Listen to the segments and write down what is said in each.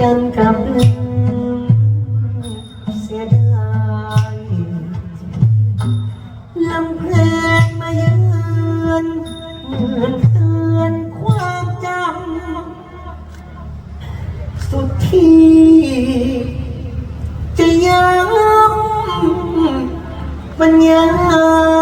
ดันกับลืมเสียดายลำเพลงมาเยือนเหมือนเตือนความจำ สุดที่ จะย้ำมันย้ำ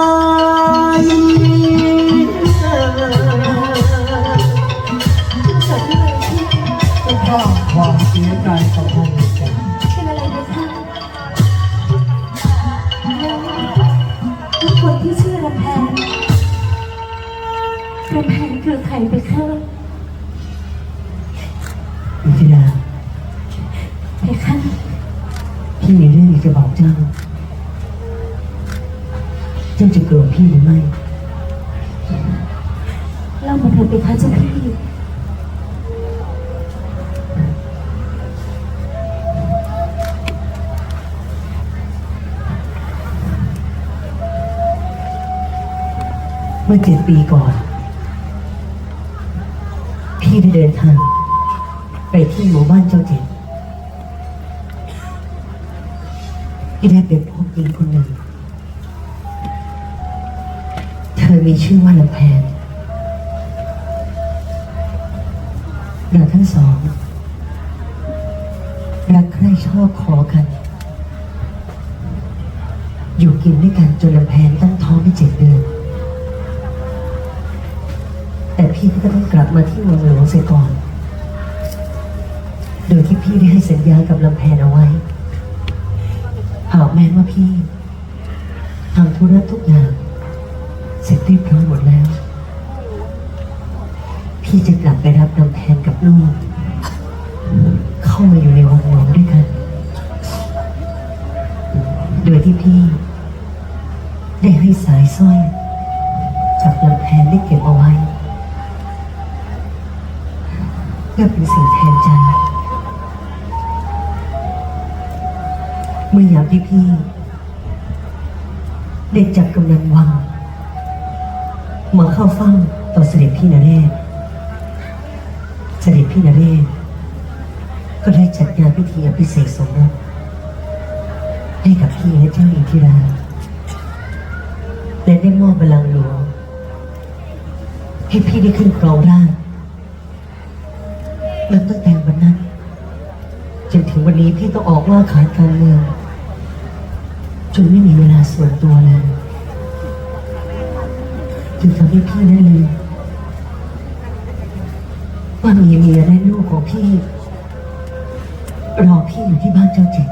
รำแพนคือใครไปคะอินทิราไปคะพี่มีเรื่องอยากจะบอกเจ้า เจ้าจะโกรธพี่หรือไม่ เล่ามาเถอะไปคะเจ้าพี่ เมื่อเจ็ดปีก่อน พี่ได้เดินทาง ไปที่หมู่บ้านเจ้าเจ็ดพี่ได้ไปพบหญิงคนหนึ่ง เธอมีชื่อว่าลำแพนเราทั้งสองรักใคร่ชอบขอกัน อยู่กินด้วยกันจนลำแพนตั้งท้องได้เจ็ดเดือน แต่พี่ก็ต้องกลับมาที่เมืองหลวงเสียก่อน โดยที่พี่ได้ให้สัญญากับลำแพนเอาไว้หากแม้ว่าพี่ทำธุระทุกอย่าง เสร็จเรียบร้อยหมดแล้ว พี่จะกลับไปรับลำแพนกับลูก เข้ามาอยู่ในวังหลวงด้วยกัน โดยที่พี่ ได้ให้สายสร้อยจากลำแพนได้เก็บเอาไว้ เพื่อเป็นสิ่งแทนใจ เมื่อยามที่พี่ได้จับกำนันวังมาเข้าเฝ้าต่อเสด็จพี่นเรศเสด็จพี่นเรศก็ได้จัดงานพิธีอภิเษกสมรสให้กับพี่และเจ้าอินทิราและได้มอบบัลลังก์หลวงให้พี่ได้ขึ้นครองราช นับตั้งแต่วันนั้น จนถึงวันนี้พี่ต้องออกว่าขายการเมืองจนไม่มีเวลาส่วนตัวเลยจึงทำให้พี่ได้ลืมว่ามีเมียและลูกของพี่ รอพี่อยู่ที่บ้านเจ้าเจ็ด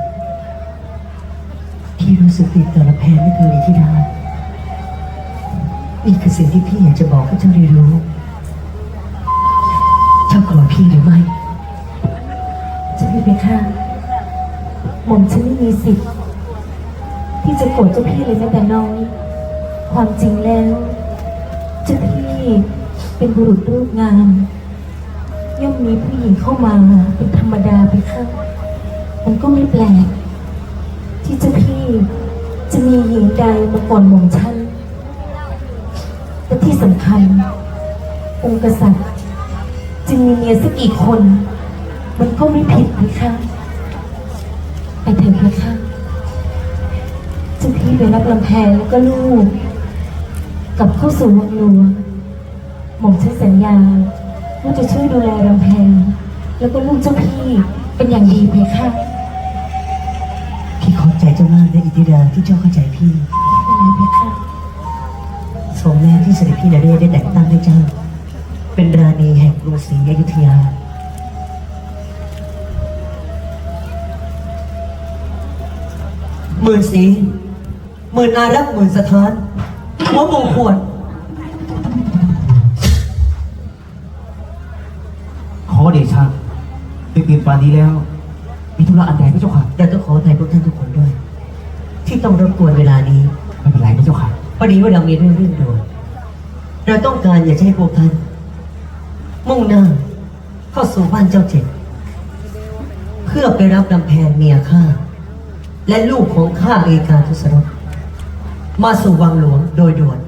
พี่รู้สึกติดต่อละแพนไม่เคยที่ดานี่คือสิ่งที่พี่อยากจะบอกให้เจ้าได้รู้ เจ้าโกรธพี่หรือไม่จ้าพี่ไปค่ะหม่อมฉันไม่มีสิทธิ์ที่จะโกรธเจ้าพี่เลยแม้แต่น้อย ความจริงแล้ว เจ้าพี่เป็นบุรุษรูปงาม ย่อมมีผู้หญิงเข้ามาเป็นธรรมดาไปค่ะมันก็ไม่แปลก ที่เจ้าพี่จะมีหญิงใดมาก่อนหม่อมฉันและที่สำคัญองค์กษัตริย์ จึงมีเมียสักกี่คน มันก็ไม่ผิดเลยค่ะไปเถอะเลยค่ะเจ้าพี่ไปรับลำแพงแล้วก็ลูกกลับเข้าสู่วังหลวงหม่อมฉันสัญญาว่าจะช่วยดูแลลำแพงแล้วก็ลูกเจ้าพี่เป็นอย่างดีเลยค่ะพี่ขอบใจเจ้ามากนะอิทธิดาที่เจ้าเข้าใจพี่เป็นไรเลยค่ะสมแล้วที่เสด็จพี่นเรศได้แต่งตั้งให้เจ้า เป็นราณีแห่งกรุงศรีอยุธยา หมื่นสีหมื่นอารักษ์หมื่นสถานหัวหมงควรขอเดชะตื่นๆป่านนี้แล้ว มีธุระอันใดพระเจ้าค่ะ แต่ต้องขออภัยพวกท่านทุกคนด้วย ที่ต้องรบกวนเวลานี้ไม่เป็นไรพระเจ้าค่ะพอดีว่าเรามีเรื่องเร่งด่วนเราต้องการอยากจะให้พวกท่าน มุ่งหน้า เข้าสู่บ้านเจ้าเจ็ดเพื่อไปรับลำแพนเมียข้า และลูกของข้าเอกาทุสรสมาสู่วังหลวงโดยด่วน